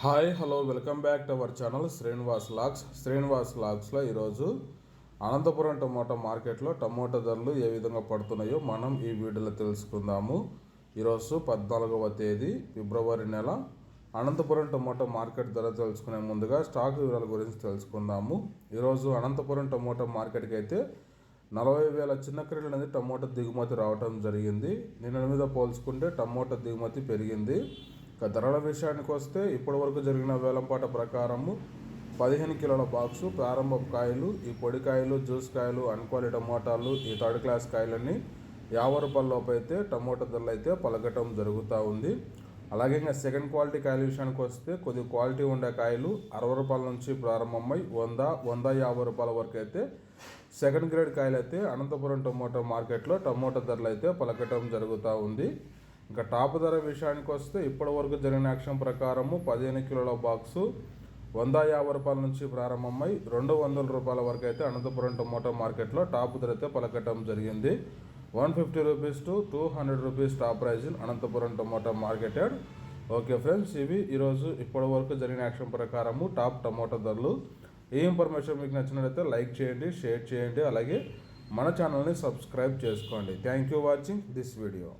Hi hello welcome back to our channel Srinivas vlogs Srinivas లాక్స్లో ఈరోజు Anantapuram tomato మార్కెట్లో tomato ధరలు ఏ విధంగా పడుతున్నాయో మనం ఈ వీడియోలో తెలుసుకుందాము. ఈరోజు పద్నాలుగవ తేదీ ఫిబ్రవరి నెల. అనంతపురం టమోటా మార్కెట్ ధర తెలుసుకునే ముందుగా స్టాక్ వివరాల గురించి తెలుసుకుందాము. ఈరోజు అనంతపురం టమోటా మార్కెట్కి అయితే నలభై వేల చిన్న క్రీడలు అనేది టమోటా దిగుమతి రావటం జరిగింది. నిన్న మీద పోల్చుకుంటే టమోటా దిగుమతి పెరిగింది. ఇక ధరల విషయానికి వస్తే ఇప్పటి వరకు జరిగిన వేలంపాట ప్రకారము పదిహేను కిలోల బాక్సు ప్రారంభ కాయలు ఈ పొడి కాయలు జ్యూస్ కాయలు అన్క్వాలి టమోటాలు ఈ థర్డ్ క్లాస్ కాయలన్నీ యాభై రూపాయల లోపు అయితే టమోటా ధరలు అయితే పలకటం జరుగుతూ ఉంది. అలాగే ఇంకా సెకండ్ క్వాలిటీ కాయల విషయానికి వస్తే కొద్ది క్వాలిటీ ఉండే కాయలు అరవై రూపాయల నుంచి ప్రారంభమై వంద వంద యాభై రూపాయల వరకు అయితే సెకండ్ గ్రేడ్ కాయలు అయితే అనంతపురం టమోటా మార్కెట్లో టమోటా ధరలు అయితే పలకటం జరుగుతూ ఉంది. ఇంకా టాప్ ధర విషయానికి వస్తే ఇప్పటి వరకు జరిగిన యాక్షన్ ప్రకారము పదిహేను కిలోల బాక్సు వంద యాభై రూపాయల నుంచి ప్రారంభమై రెండు వందల రూపాయల వరకు అయితే అనంతపురం టొమాటో మార్కెట్లో టాప్ ధర అయితే పలకటం జరిగింది. One fifty rupees to two hundred rupees top price in Anantapuram tomato marketed. Okay friends ఇవి ఈరోజు ఇప్పటి వరకు జరిగిన యాక్షన్ ప్రకారము టాప్ టమోటా ధరలు. ఈ ఇన్ఫర్మేషన్ మీకు నచ్చినట్లయితే లైక్ చేయండి షేర్ చేయండి. అలాగే మన ఛానల్ని సబ్స్క్రైబ్ చేసుకోండి. Thank you watching this video.